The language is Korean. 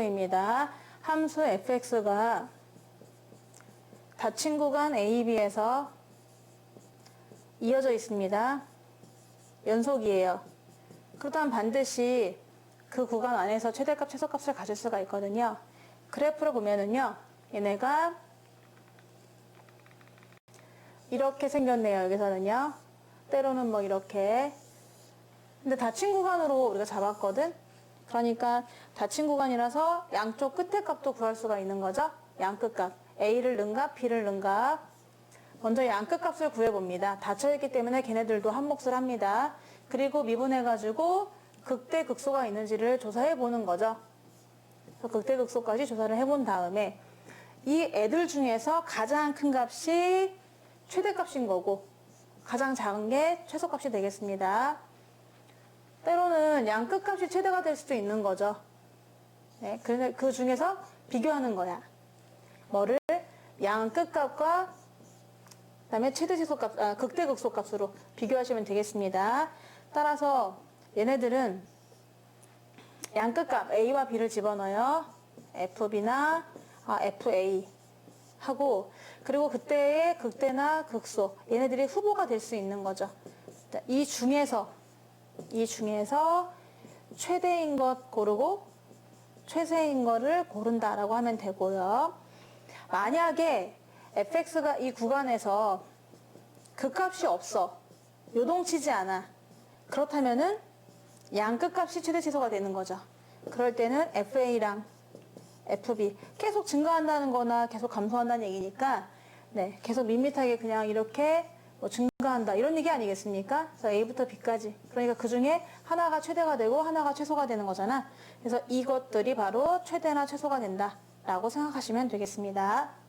입니다. 함수 fx가 닫힌 구간 AB에서 이어져 있습니다. 연속이에요. 그렇다면 반드시 그 구간 안에서 최대값, 최소값을 가질 수가 있거든요. 그래프로 보면은요, 얘네가 이렇게 생겼네요. 여기서는요. 때로는 뭐 이렇게. 근데 닫힌 구간으로 우리가 잡았거든? 그러니까 닫힌 구간이라서 양쪽 끝의 값도 구할 수가 있는 거죠. 양 끝값. A를 넣은가, B를 넣은가. 먼저 양 끝 값을 구해봅니다. 닫혀있기 때문에 걔네들도 한 몫을 합니다. 그리고 미분해가지고 극대 극소가 있는지를 조사해보는 거죠. 극대 극소까지 조사를 해본 다음에 이 애들 중에서 가장 큰 값이 최대값인 거고 가장 작은 게 최소값이 되겠습니다. 때로는 양 끝값이 최대가 될 수도 있는 거죠. 네, 그, 그 중에서 비교하는 거야. 뭐를 양 끝값과 그다음에 최대 최소값, 아, 극대 극소값으로 비교하시면 되겠습니다. 따라서 얘네들은 양 끝값 A와 B를 집어넣어요. FB나 아, FA 하고 그리고 그때의 극대나 극소 얘네들이 후보가 될 수 있는 거죠. 자, 이 중에서 이 중에서 최대인 것 고르고 최세인 거를 고른다라고 하면 되고요. 만약에 fx가 이 구간에서 그 값이 없어. 요동치지 않아. 그렇다면은 양 끝값이 최대 최소가 되는 거죠. 그럴 때는 FA랑 FB 계속 증가한다는 거나 계속 감소한다는 얘기니까 네, 계속 밋밋하게 그냥 이렇게 뭐 증가한다 이런 얘기 아니겠습니까? 그래서 A부터 B까지 그러니까 그 중에 하나가 최대가 되고 하나가 최소가 되는 거잖아. 그래서 이것들이 바로 최대나 최소가 된다라고 생각하시면 되겠습니다.